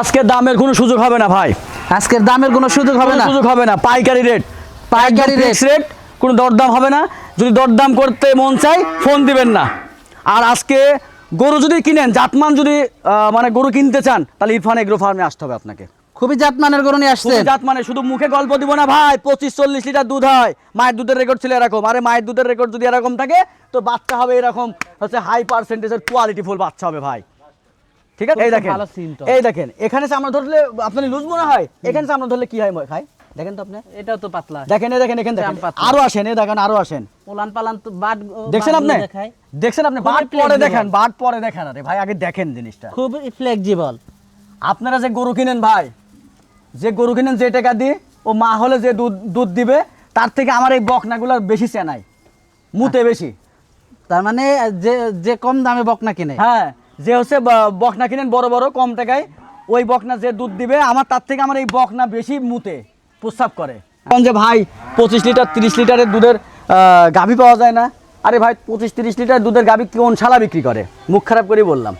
আজকে দামের কোনো সুযোগ হবে না ভাই। আজকের দামের কোনো সুযোগ হবে না? সুযোগ হবে না। পাইকারি রেট পাইকারি rate। রেট কোনো দরদাম হবে না। যদি দরদাম করতে মন চাই ফোন দিবেন না। আর আজকে গরু যদি কিনেন জাতমান যদি মানে গরু কিনতে চান তাহলে ইরফান এগ্রো ফার্মে আসতে হবে আপনাকে। খুবই জাতমানের গরু নিয়ে আসছেন। জাত মানে শুধু মুখে গল্প দিব না ভাই। পঁচিশ চল্লিশ লিটার দুধ হয়। মায়ের দুধের রেকর্ড ছিল এরকম। আরে মায়ের দুধের রেকর্ড যদি এরকম থাকে তো বাচ্চা হবে এরকম হচ্ছে হাই পার্সেন্টেজের কোয়ালিটি ফুল বাচ্চা হবে ভাই। ঠিক আছে? এই দেখেন। এই দেখেন এখানে আমরা ধরলে আপনার লুজ মনে হয়? এখানে আমরা ধরলে কি হয় খাই দেখেন তো আপনি। এটাও তো পাতলা। দেখেন এই দেখেন এখানে দেখেন। আরও আসেন এই দেখেন আরও আসেন। উলান পালান তো বাট দেখছেন আপনি? দেখছেন আপনি? বাট পরে দেখেন বাট পরে দেখেন আরে ভাই আগে দেখেন জিনিসটা। খুবই ফ্লেক্সিবল আপনারা যে গরু কিনেন ভাই যে গরু কিনেন যে টাকা দিয়ে ও মা হলে যে দুধ দুধ দিবে তার থেকে আমার এই বকনাগুলোর বেশি চেনাই। মুতে বেশি। তার মানে যে যে কম দামে বকনা কিনে। হ্যাঁ যে হচ্ছে বকনা কিনেন বড় বড় কম টাকায় ওই বকনা যে দুধ দিবে আমার তার থেকে আমার এই বকনা বেশি মুতে প্রস্রাব করে। কারণ যে ভাই পঁচিশ লিটার তিরিশ লিটারের দুধের গাভি পাওয়া যায় না আরে ভাই পঁচিশ তিরিশ লিটার দুধের গাভি কোন শালা বিক্রি করে? মুখ খারাপ করে বললাম।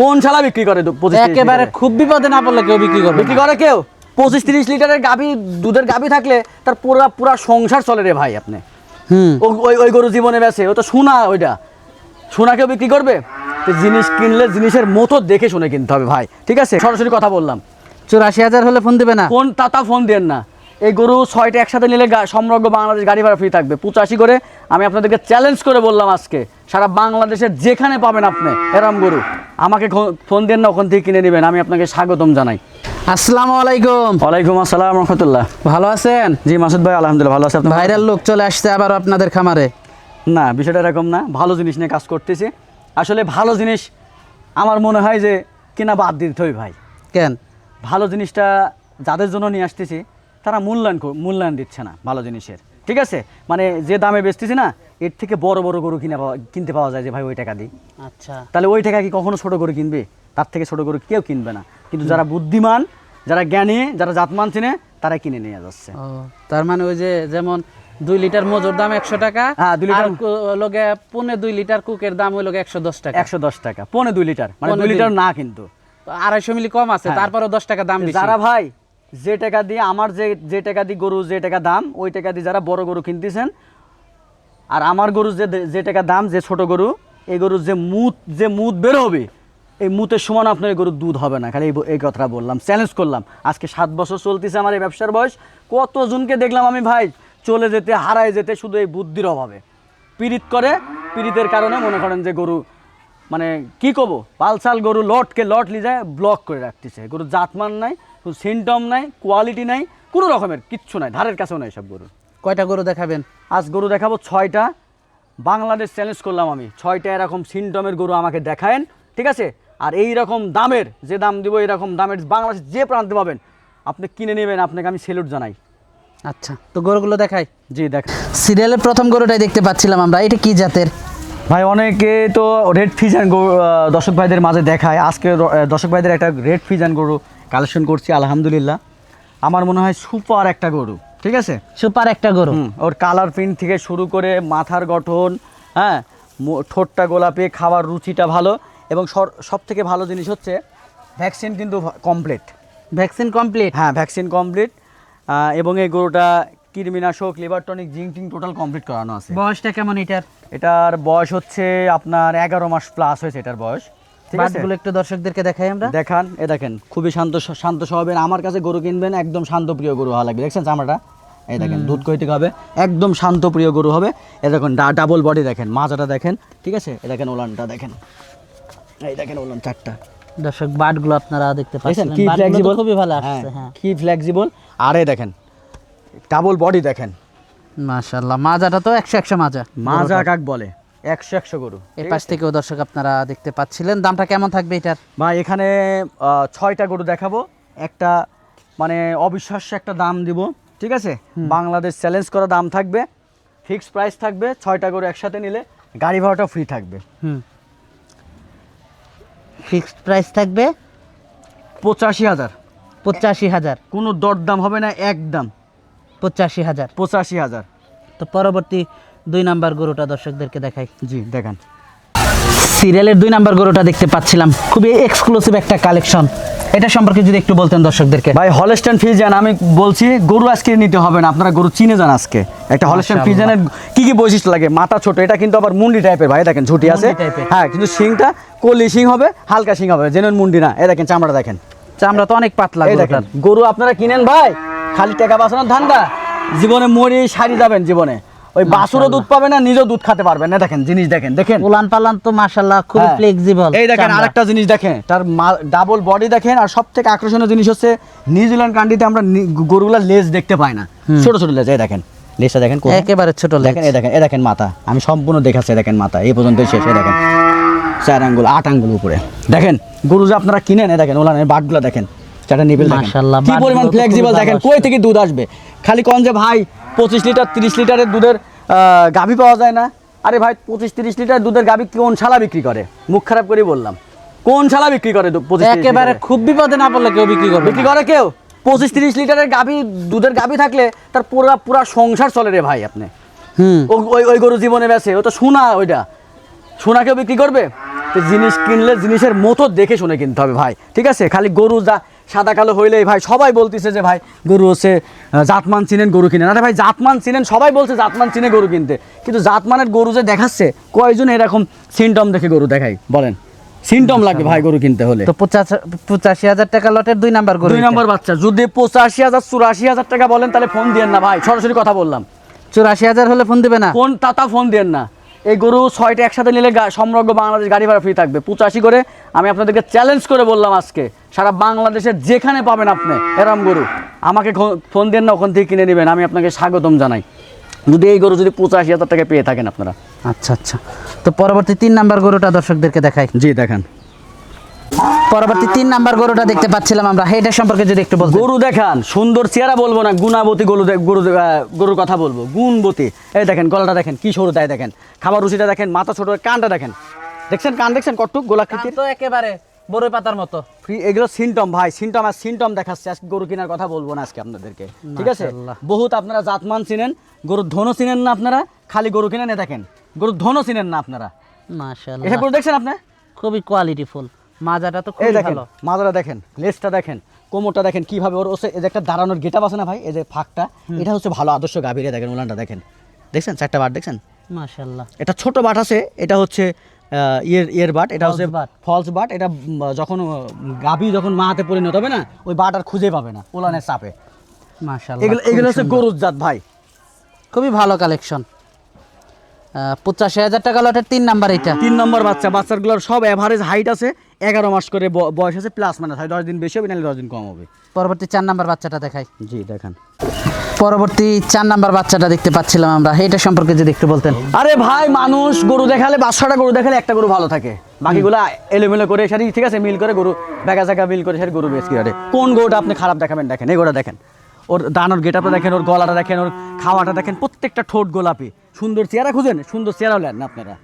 কোন শালা বিক্রি করে একেবারে খুব বিপদে না পড়লে কেউ বিক্রি করবে বিক্রি করে কেউ? পঁচিশ তিরিশ লিটারের গাভি দুধের গাভি থাকলে তার পুরা পুরা সংসার চলে রে ভাই আপনি। হুম। ওই ওই গরু জীবনে বেছে ও তো সোনা ওইটা। সোনা কেউ বিক্রি করবে? তো জিনিস কিনলে জিনিসের মতো দেখে শুনে কিনতে হবে ভাই। ঠিক আছে? সরাসরি কথা বললাম। চুরাশি হাজার হলে ফোন দিবে না? ফোন তাতা ফোন দেন না। এই গরু ছয়টা একসাথে নিলে সমগ্র বাংলাদেশ গাড়ি ভাড়া ফ্রি থাকবে। পঁচাশি করে আমি আপনাদেরকে চ্যালেঞ্জ করে বললাম আজকে। সারা বাংলাদেশের যেখানে পাবেন আপনি এরম গরু। আমাকে ফোন দেন না ওখান থেকে কিনে নেবেন। আমি আপনাকে স্বাগতম জানাই। আসসালামু আলাইকুম। ওয়ালাইকুম আসসালাম রহমতুল্লাহ। ভালো আছেন? জি মাসুদ ভাই আলহামদুলিল্লাহ ভালো আছে। আপনি ভাইরাল লোক চলে আসছে আবার আপনাদের খামারে। না বিষয়টা এরকম না। ভালো জিনিস নিয়ে কাজ করতেছি। আসলে ভালো জিনিস আমার মনে হয় যে কিনা বাদ দিতে হবে ভাই। কেন? ভালো জিনিসটা যাদের জন্য নিয়ে আসতেছি তারা মূল্যায়ন মূল্যায়ন দিচ্ছে না ভালো জিনিসের। ঠিক আছে? মানে যে দামে বেচতেছি না এর থেকে বড় বড় গরু কিনে পাওয়া কিনতে পাওয়া যায় যে ভাই ওই টাকা দিই আচ্ছা। তাহলে ওই টাকা কি কখনো ছোট গরু কিনবে? তার থেকে ছোট গরু কেউ কিনবে না। কিন্তু যারা বুদ্ধিমান যারা জ্ঞানী যারা জাতমান চিনে তারা কিনে নিয়ে যাচ্ছে। তার মানে ওই যে যেমন দুই লিটার মজুর দাম একশো টাকা। হ্যাঁ, দুই লিটার- আর লগে পৌনে দুই লিটার কুকের দাম হইল একশো দশ টাকা। একশো দশ টাকা পৌনে দুই লিটার মানে দুই। লিটার না কিন্তু। আড়াইশো মিলি কম আছে হ্যাঁ। তারপরেও দশ টাকা দাম যারা ভাই যে টাকা দিয়ে আমার যে যে টাকা দিয়ে গরু যে টাকা দাম ওই টাকা দিয়ে যারা বড় গরু কিনতেছেন আর আমার গরু যে যে টাকা দাম যে ছোট গরু এই গরুর যে মুত যে মুত বের হবে এই মুতের সমান আপনার গরুর দুধ হবে না। খালি এই এই কথাটা বললাম চ্যালেঞ্জ করলাম। আজকে সাত বছর চলতেছে আমার এই ব্যবসার বয়স কতজনকে দেখলাম আমি ভাই চলে যেতে হারায় যেতে শুধু এই বুদ্ধির অভাবে। পীড়িত করে পীড়িতের কারণে মনে করেন যে গরু মানে কি কব পালসাল গরু লটকে লট লিজায় ব্লক করে রাখতেছে। গরু জাতমান নাই কোনো সিমটম নাই কোয়ালিটি নাই কোনো রকমের কিচ্ছু নাই ধারের কাছেও নাই সব গরু কয়টা গরু দেখাবেন? আজ গরু দেখাবো ছয়টা। বাংলাদেশ চ্যালেঞ্জ করলাম আমি। ছয়টা এরকম সিমটমের গরু আমাকে দেখায়েন ঠিক আছে? আর এই রকম দামের যে দাম দিব এরকম দামের বাংলাদেশ যে প্রান্তে পাবেন আপনি কিনে নেবেন আপনাকে আমি সেলুট জানাই। আচ্ছা। তো গরুগুলো দেখাই। জি দেখ সিরিয়ালের প্রথম গরুটাই দেখতে পাচ্ছিলাম আমরা। এটা কি জাতের? ভাই অনেকে তো রেড ফিজান গরু দর্শক ভাইদের মাঝে দেখায়। আজকে দর্শক ভাইদের একটা রেড ফিজান গরু কালেকশন করছি আলহামদুলিল্লাহ। আমার মনে হয় সুপার একটা গরু ঠিক আছে? সুপার একটা গরু। ওর কালার প্রিন্ট থেকে শুরু করে মাথার গঠন হ্যাঁ ঠোঁটটা গোলাপে খাওয়ার রুচিটা ভালো। এবং সব থেকে ভালো জিনিস হচ্ছে ভ্যাকসিন কিন্তু কমপ্লিট ভ্যাকসিন কমপ্লিট হ্যাঁ ভ্যাকসিন কমপ্লিট এবং এই গরুটা কৃমিনাশক লিভার টনিক জিঙ্কিং টোটাল কমপ্লিট করানো আছে। বয়সটা কেমন এটার? এটার বয়স হচ্ছে আপনার এগারো মাস প্লাস হয়েছে এটার বয়স। বাটগুলো একটু দর্শকদেরকে দেখাই আমরা। দেখান এ দেখেন খুবই শান্ত শান্ত স্বভাবের। আমার কাছে গরু কিনবেন একদম শান্তপ্রিয় গরু হওয়া লাগবে। দেখছেন চামড়াটা? এই দেখেন দুধ কই হবে? একদম শান্তপ্রিয় গরু হবে। এ দেখুন ডাবল বডি দেখেন মাজাটা দেখেন। ঠিক আছে? এ দেখেন ওলানটা দেখেন। এই দেখেন ওলান চারটা। দর্শক বাটগুলো আপনারা দেখতে পাচ্ছেন কি ফ্লেক্সিবল খুবই ভালো আসছে হ্যাঁ। কি ফ্লেক্সিবল আরে দেখেন ডাবল বডি দেখেন। মাশাআল্লাহ মাজাটা তো একশো একশো মাজা। মাজা কাক বলে? একশো একশো গরু। এই পাশ থেকেও দর্শক আপনারা দেখতে পাচ্ছিলেন। দামটা কেমন থাকবে এটার? ভাই এখানে ছয়টা গরু দেখাবো। একটা মানে অবিশ্বাস্য একটা দাম দিব ঠিক আছে? বাংলাদেশ চ্যালেঞ্জ করা দাম থাকবে। ফিক্স প্রাইস থাকবে ছয়টা গরু একসাথে নিলে গাড়ি ভাড়াটা ফ্রি থাকবে। হুম। ফিক্সড প্রাইস থাকবে? পঁচাশি হাজার। পঁচাশি হাজার। কোনো দরদাম হবে না একদম। পঁচাশি হাজার। পঁচাশি হাজার। তো পরবর্তী দুই নাম্বার গরুটা দর্শকদেরকে দেখাই। জি দেখেন। সিরিয়ালের দুই নাম্বার গরুটা দেখতে পাচ্ছিলাম। খুবই এক্সক্লুসিভ একটা কালেকশন এটা সম্পর্কে যদি একটু বলতেন দর্শকদেরকে। ভাই হলস্টেন ফিজিয়ান আমি বলছি গরু আজকে নিতে হবে না। আপনারা গরু চিনে যান আজকে। একটা হলস্টেন। ফিজিয়ানের কি কি বৈশিষ্ট্য লাগে? মাথা ছোট এটা কিন্তু আবার মুন্ডি টাইপের ভাই দেখেন ঝুটি আছে। হ্যাঁ কিন্তু শিংটা কলি শিং হবে হালকা শিং হবে জেনুইন মুন্ডি না। এ দেখেন চামড়া দেখেন। চামড়া তো অনেক পাতলা দেখেন গরু আপনারা কিনেন ভাই। খালি টাকা বাঁচানোর ধান্দা। জীবনে মরি সারি যাবেন জীবনে। ওই বাসুরও দুধ পাবে না নিজেও দুধ খেতে পারবেন না। দেখেন জিনিস দেখেন দেখেন। উলান পালান তো মাশাল্লাহ খুবই হ্যাঁ। ফ্লেক্সিবল এই দেখেন আরেকটা জিনিস দেখেন তার ডাবল বডি দেখেন আর সব থেকে আকর্ষণীয় জিনিস হচ্ছে নিউজিল্যান্ড কান্ট্রিতে আমরা গরুগুলার লেজ দেখতে পাই না। ছোট ছোট লেজ এই দেখেন। লেজটা দেখেন? একেবারে ছোট লেজ। দেখেন এই দেখেন এই দেখেন মাথা। আমি সম্পূর্ণ দেখাচ্ছি দেখেন মাথা। এই পর্যন্ত শেষ এই দেখেন। চার আঙ্গুল আট আঙ্গুল উপরে। দেখেন গরু যে আপনারা কিনেন এই দেখেন ওলানের বাটগুলো দেখেন। চারটা নিবেল দেখেন। মাশাআল্লাহ, কি পরিমাণ ফ্লেক্সিবল দেখেন কই থেকে দুধ আসবে? খালি কোন যে ভাই পঁচিশ লিটার তিরিশ লিটারের দুধের গাভী পাওয়া যায় না। আরে ভাই পঁচিশ তিরিশ লিটার দুধের গাভী কোন শালা বিক্রি করে? মুখ খারাপ করেই বললাম। কোন শালা বিক্রি করে একেবারে খুব বিপদে না পড়লে কেউ বিক্রি করবে বিক্রি করে কেউ? পঁচিশ তিরিশ লিটারের গাভী দুধের গাভী থাকলে তার পুরা পুরা সংসার চলে রে ভাই আপনি। হুম। ওই ওই গরু জীবনে বেছে ও তো সোনা ওইটা। সোনা কেউ বিক্রি করবে? জিনিস কিনলে জিনিসের মতো দেখে শুনে কিনতে হবে ভাই ঠিক আছে? খালি গরু যা সাদা কালো হইলেই ভাই সবাই বলতেছে যে ভাই গরু হচ্ছে জাতমান চিনেন গরু কিনেন। আরে ভাই জাতমান চিনেন সবাই বলছে জাতমান চিনে গরু কিনতে। কিন্তু জাতমানের গরু যে দেখাচ্ছে কয়জন এরকম সিমটম দেখে গরু দেখাই বলেন। সিমটম লাগবে ভাই গরু কিনতে হলে। তো পঁচাশি হাজার টাকা লটের দুই নাম্বার গরু দুই নম্বর বাচ্চা। যদি পঁচাশি হাজার চুরাশি হাজার টাকা বলেন তাহলে ফোন দিয়েন না ভাই। সরাসরি কথা বললাম। চুরাশি হাজার হলে ফোন দিবে না? ফোন তা ফোন দেন না। এই গরু ছয়টা একসাথে নিলে সমগ্র বাংলাদেশ গাড়ি ভাড়া ফ্রি থাকবে। পঁচাশি করে আমি আপনাদেরকে চ্যালেঞ্জ করে বললাম আজকে সারা বাংলাদেশের যেখানে পাবেন আপনি এরম গরু আমাকে ফোন দেন না ওখান থেকে কিনে নেবেন আমি আপনাকে স্বাগতম জানাই। যদি এই গরু যদি পঁচাশি হাজার টাকা পেয়ে থাকেন আপনারা। আচ্ছা আচ্ছা। তো পরবর্তী তিন নাম্বার গরুটা দর্শকদেরকে দেখাই। জি দেখেন। পরবর্তী তিন নাম্বার গরুটা দেখতে পাচ্ছিলাম আমরা। এটা সম্পর্কে যদি একটু বলতে গরু দেখান সুন্দর চেহারা বলব না গুণাবতী গরু গরু গরুর কথা বলব। গুণবতী। এই দেখেন গলাটা দেখেন কি সরু তাই দেখেন। খাবার রুচিটা দেখেন মাথা ছোট কানটা দেখেন। দেখছেন কান দেখছেন কটুক গোলাকৃতির? তো একেবারে বড়ই পাতার মতো। ফ্রি এগুলো সিমটম ভাই সিমটম আর সিমটম দেখাচ্ছে। আজকে গরু কেনার কথা বলব না আজকে আপনাদেরকে। ঠিক আছে? বহুত আপনারা জাতমান চিনেন গরুর ধনও চিনেন না আপনারা খালি গরু কিনেন এ দেখেন। গরুর ধনও চিনেন না আপনারা। এটা গরু দেখছেন আপনি? খুবই কোয়ালিটিফুল মাজাটা তো খুবই দেখেন ভালো। মাদারা দেখেন লেজটা দেখেন কোমরটা দেখেন কীভাবে ওর ওসে এই যে একটা দাঁড়ানোর গেটাপ আছে না ভাই? এই যে ফাঁকটা এটা হচ্ছে ভালো আদর্শ গাভীরে দেখেন উলানটা দেখেন। দেখছেন? চারটা বার দেখছেন? মাশাআল্লাহ। এটা ছোট বাট আছে এটা হচ্ছে ইয়ের ইয়ের বাট এটা হচ্ছে। ফলস বাট এটা যখন গাভী যখন মা হাতে পরিণত হবে না ওই বাট আর খুঁজে পাবে না ওলানের চাপে। মাশাআল্লাহ এগুলো এগুলো হচ্ছে গরুর জাত ভাই। খুবই ভালো কালেকশন পঁচাশি হাজার টাকা লটের তিন নাম্বার এটা। তিন নম্বর বাচ্চা বাচ্চাগুলোর সব অ্যাভারেজ হাইট আছে এগারো মাস করে বয়স আছে প্লাস মানে হয়। দশ দিন বেশি হবে নাহলে দশ দিন কম হবে। পরবর্তী চার নাম্বার বাচ্চাটা দেখাই। জি দেখেন। পরবর্তী চার নাম্বার বাচ্চাটা দেখতে পাচ্ছিলাম আমরা। এটা সম্পর্কে যদি একটু বলতেন। আরে ভাই মানুষ গরু দেখালে বাচ্চাটা গরু দেখালে একটা গরু ভালো থাকে। বাকিগুলো এলোমেলো করে সারি ঠিক আছে মিল করে গরু বেগা জায়গা মিল করে সারি গরু বেশ কি করে কোন গরুটা আপনি খারাপ দেখাবেন দেখেন এই গরুটা দেখেন। ওর দানোর গেটাপটা দেখেন ওর গলাটা দেখেন ওর খাওয়াটা দেখেন প্রত্যেকটা ঠোঁট গোলাপি। সুন্দর চেহারা খুঁজেন সুন্দর চেহারা নেন না আপনারা।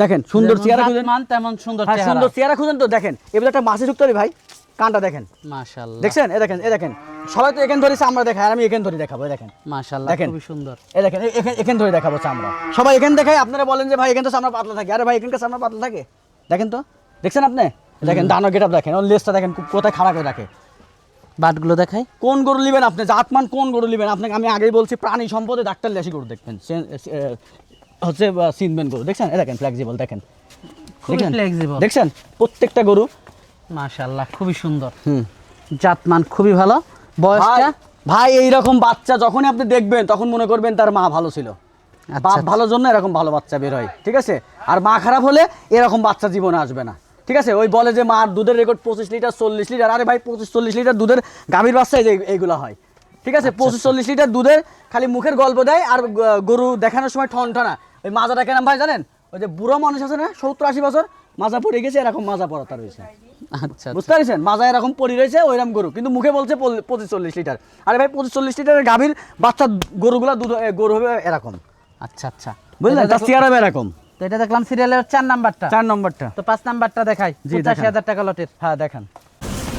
দেখেন সুন্দর চেহারা খুঁজেন। মান তেমন সুন্দর হ্যাঁ সুন্দর চেহারা খুঁজেন তো দেখেন এবার একটা মাসে ঢুকতে হবে ভাই কানটা দেখেন। মাশাআল্লাহ। দেখছেন? এ দেখেন এ দেখেন। সবাই তো এখান ধরেছে আমরা দেখাই আর আমি এখান ধরে দেখাবো দেখেন। মাশাআল্লাহ। খুবই সুন্দর। এ দেখেন এখান এখান ধরে দেখাবো চামড়া। সবাই এখান দেখায় আপনারা বলেন যে ভাই এখান তো সামনে পাতলা থাকে। আরে ভাই এখানকার সামনে পাতলা থাকে। দেখেন তো? দেখছেন আপনি? দেখেন দানো গেট দেখেন ওর লেজটা দেখেন কোথায় খাড়া করে রাখে। বাটগুলো দেখাই। কোন গরু নেবেন আপনি? জাতমান কোন গরু নেবেন? আপনাকে আমি আগেই বলছি প্রাণী সম্পদে ডাক্তার লেসি গরু দেখবেন। হচ্ছে সিনবেন গরু। দেখছেন? এ দেখেন ফ্লেক্সিবল দেখেন। খুবই দেখছেন? প্রত্যেকটা গরু। মাশাআল্লাহ খুবই সুন্দর। হুম। জাতমান খুবই ভালো। বয়সটা? ভাই- এইরকম বাচ্চা যখনই আপনি দেখবেন তখন মনে করবেন তার মা ভালো ছিল। আচ্ছা, বাপ আচ্ছা। ভালোর জন্য এরকম ভালো বাচ্চা বের হয় ঠিক আছে? আর মা খারাপ হলে এরকম বাচ্চা জীবনে আসবে না। ঠিক আছে? ওই বলে যে মার দুধের রেকর্ড পঁচিশ লিটার চল্লিশ লিটার। আরে ভাই পঁচিশ চল্লিশ লিটার দুধের গাভীর বাচ্চা এই যে এইগুলো হয়। ঠিক আচ্ছা, আছে পঁচিশ চল্লিশ লিটার দুধের খালি মুখের গল্প দেয় আর গরু দেখানোর সময় ঠন ঠনা ওই মাজাটা কেন ভাই জানেন? ওই যে বুড়ো মানুষ আছে না সত্তর আশি বছর মাজা পড়ে গেছে এরকম মাজা পড়াতা রয়েছে আচ্ছা বুঝতে পারছেন? মাজা এরকম পড়ি রয়েছে ওইরকম গরু। কিন্তু মুখে বলছে পঁচিশ চল্লিশ লিটার। আরে ভাই পঁচিশ চল্লিশ লিটারের গাভীর বাচ্চা গরুগুলা দুধ গরু হবে এরকম। আচ্ছা আচ্ছা। বুঝলেন? তার চেয়ার হবে এরকম। তো এটা দেখলাম সিরিয়ালের চার নাম্বারটা। চার নম্বরটা। তো পাঁচ নাম্বারটা দেখাই। পঁচাশি হাজার টাকা লটের। হ্যাঁ দেখেন।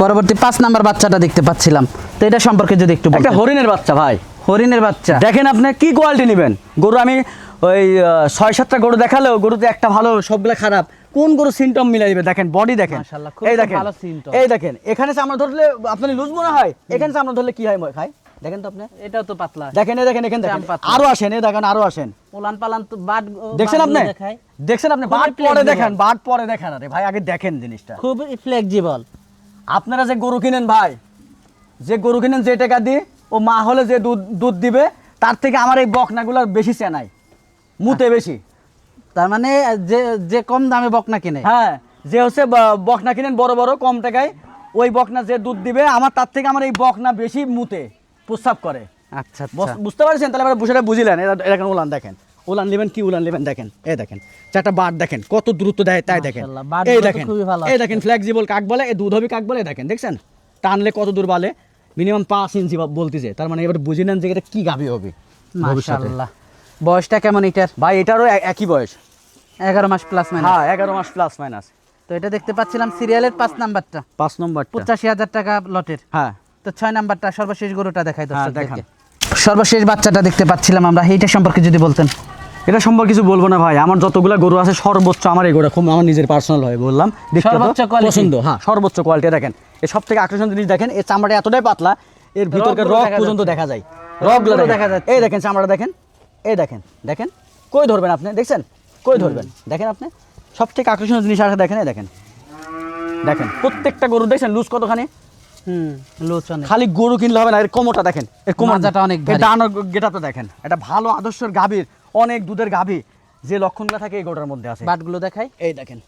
পরবর্তী পাঁচ নাম্বার বাচ্চাটা দেখতে পাচ্ছিলাম। তো এটা সম্পর্কে যদি একটু একটা হরিণের বাচ্চা ভাই। হরিণের বাচ্চা। দেখেন আপনি কি কোয়ালিটি নেবেন? গরু আমি ওই ছয় সাতটা গরু দেখালেও গরুতে একটা ভালো সবগুলা খারাপ। কোন গরু সিমটম মিলাই দিবে? দেখেন বডি দেখেন। এই দেখেন। এই দেখেন এখানে আমরা ধরলে আপনার লুজ মনে হয়? এখানে আমরা ধরলে কি হয় খায় দেখেন তো আপনি? এটাও তো পাতলা। দেখেন দেখেন আরও আসেন দেখেন আরও আসেন। পালান তো বাট দেখছেন আপনি? দেখছেন আপনি? বাট পরে দেখেন বাট পরে দেখেন আরে ভাই আগে দেখেন জিনিসটা। খুব ফ্লেক্সিবল আপনারা যে গরু কিনেন ভাই যে গরু কিনেন যে টাকা দিয়ে ও মা হলে যে দুধ দুধ দিবে তার থেকে আমার এই বকনাগুলোর বেশি চেনাই। মুতে বেশি। তার মানে যে যে কম দামে বকনা কিনে। হ্যাঁ যে হচ্ছে বকনা কিনেন বড় বড় কম টাকায় ওই বকনা যে দুধ দিবে আমার তার থেকে আমার এই বকনা বেশি মুতে। প্রস্রাব করে। আচ্ছা আচ্ছা। বুঝতে পারছেন? তাহলে এবার বুঝে বুঝিলেন। এরা এরকম উলান দেখেন? উলান নেবেন কি উলান নেবেন? দেখেন এই দেখেন চারটা বার দেখেন কত দ্রুত দেয় তাই দেখেন। এই দেখেন খুবই ভালো এই দেখেন ফ্লেক্সিবল কাক বলে এই দুধ হবে কাক বলে দেখেন দেখছেন? টানলে কত দূর বলে? মিনিমাম পাঁচ ইঞ্চি বলতেছে। তার মানে এবার বুঝে নেন যে এটা কি গাভি হবে মাশাআল্লাহ। বয়সটা কেমন এটার? ভাই এটারও একই বয়স। এগারো মাস প্লাস মানে হ্যাঁ এগারো মাস প্লাস মাইনাস তো এটা দেখতে পাচ্ছিলাম সিরিয়ালের পাঁচ নাম্বারটা পাঁচ নম্বরটা পঁচাশি হাজার টাকা লটের। হ্যাঁ। তো ছয় নাম্বারটা সর্বশেষ গরুটা দেখাই হ্যাঁ, দর্শকদেরকে। সর্বশেষ বাচ্চাটা দেখতে পাচ্ছিলাম আমরা এইটা সম্পর্কে যদি বলতেন। এটা সম্পর্কে কিছু বলব না ভাই আমার যতগুলা গরু আছে সর্বোচ্চ আমার এই গরু খুব আমার নিজের পার্সোনাল হয় বললাম। সর্বোচ্চ। পছন্দ হ্যাঁ সর্বোচ্চ কোয়ালিটি দেখেন। এই সব থেকে আকর্ষণ জিনিস দেখেন এর চামড়াটা এতটাই পাতলা এর ভিতরকার রগ দেখা পর্যন্ত দেখা যায়। রগগুলো দেখা। যাচ্ছে। এই দেখেন চামড়া দেখেন এই দেখেন দেখেন কই ধরবেন আপনি দেখছেন? কই ধরবেন? দেখেন আপনি সব থেকে আকর্ষণীয় জিনিস আছে দেখেন এই দেখেন। দেখেন প্রত্যেকটা গরু দেখছেন লুজ কতখানি? খালি গরু কিনলে হবে না এর কোমরটা দেখেন এর কোমর মাজাটা অনেক ভারী। গেটাটা দেখেন এটা ভালো আদর্শের গাভীর অনেক দুধের গাভী যে লক্ষণগুলো থাকে এই গরুটার মধ্যে আছে। বাটগুলো দেখাই। এই দেখেন।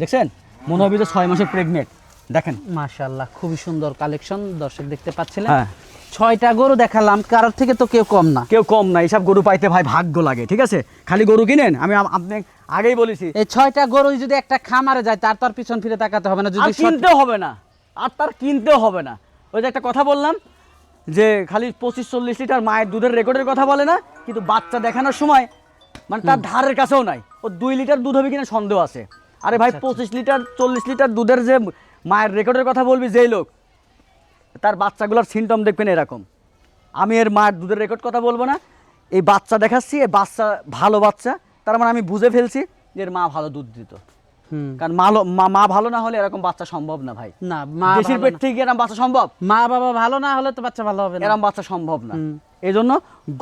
দেখছেন? মনে হবে যে ছয় মাসের প্রেগনেন্ট দেখেন। মাশাআল্লাহ খুবই সুন্দর কালেকশন দর্শক দেখতে পাচ্ছিলেন হ্যাঁ। ছয়টা গরু দেখালাম কারোর থেকে তো কেউ কম না। কেউ কম না এইসব গরু পাইতে ভাই ভাগ্য লাগে ঠিক আছে? খালি গরু কিনেন আমি আপনি আগেই বলেছি। এই ছয়টা গরু যদি একটা খামারে যায় তার তার পিছন ফিরে তাকাতে হবে না যদি কিনতেও হবে না। আর তার কিনতেও হবে না। ওই যে একটা কথা বললাম যে খালি পঁচিশ চল্লিশ লিটার মায়ের দুধের রেকর্ডের কথা বলে না কিন্তু বাচ্চা দেখানোর সময় মানে তার ধারের কাছেও নাই। ও দুই লিটার দুধ হবে কিনা সন্দেহ আছে। আরে ভাই পঁচিশ লিটার চল্লিশ লিটার দুধের যে মায়ের রেকর্ডের কথা বলবি যেই লোক তার বাচ্চাগুলোর সিমটম দেখবেন এরকম। আমি এর মায়ের দুধের রেকর্ড কথা বলব না। এই বাচ্চা দেখাচ্ছি এই বাচ্চা ভালো বাচ্চা তার মানে আমি বুঝে ফেলছি যে এর মা ভালো দুধ দিত। কারণ মা মা ভালো না হলে এরকম বাচ্চা সম্ভব না ভাই। না মা দেশের পেট থেকে এরকম বাচ্চা সম্ভব? মা বাবা ভালো না হলে তো বাচ্চা ভালো হবে না। এরকম বাচ্চা সম্ভব না। এই জন্য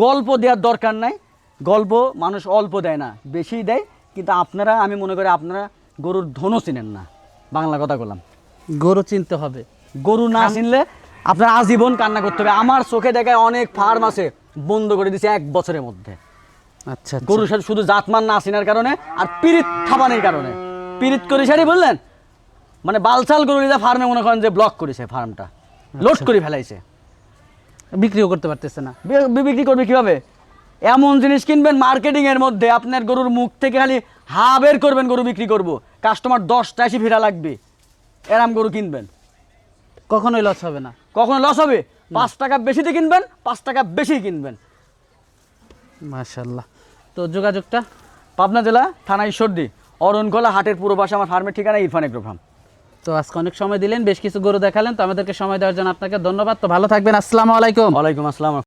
গল্প দেওয়ার দরকার নাই। গল্প মানুষ অল্প দেয় না বেশি দেয়। কিন্তু আপনারা আমি মনে করি আপনারা গরুর ধনও চিনেন না। বাংলা কথা বললাম। গরু চিনতে হবে। গরু না চিনলে আপনার আজীবন কান্না করতে হবে। আমার চোখে দেখায় অনেক ফার্ম আছে বন্ধ করে দিছে এক বছরের মধ্যে। আচ্ছা আচ্ছা। গরুর সাথে শুধু জাতমান না চিনার কারণে আর পিরিত থাবানের কারণে। পিরিত করে সারি বললেন মানে বালচাল গরু নিয়ে ফার্মে মনে করেন যে ব্লক করেছে ফার্মটা। লোড করে ফেলাইছে। বিক্রিও করতে পারতেছে না। বিক্রি করবে কীভাবে? এমন জিনিস কিনবেন মার্কেটিং এর মধ্যে আপনার গরুর মুখ থেকে খালি হা বের করবেন গরু বিক্রি করব। কাস্টমার দশটা এসে ফিরা লাগবে। এরাম গরু কিনবেন। কখনোই লস হবে না। কখনো লস হবে? পাঁচ টাকা বেশিতে কিনবেন পাঁচ টাকা বেশি কিনবেন। মাশাল্লাহ তো যোগাযোগটা? পাবনা জেলা থানা ঈশ্বরদী। অরণকোলা হাটের পুরো পাশে আমার ফার্মের ঠিকানা ইরফান এগ্রো ফার্ম তো আজকে অনেক সময় দিলেন বেশ কিছু গরু দেখালেন তো আমাদেরকে সময় দেওয়ার জন্য আপনাকে ধন্যবাদ। তো ভালো থাকবেন আসসালামু আলাইকুম। ওয়ালাইকুম আসসালাম।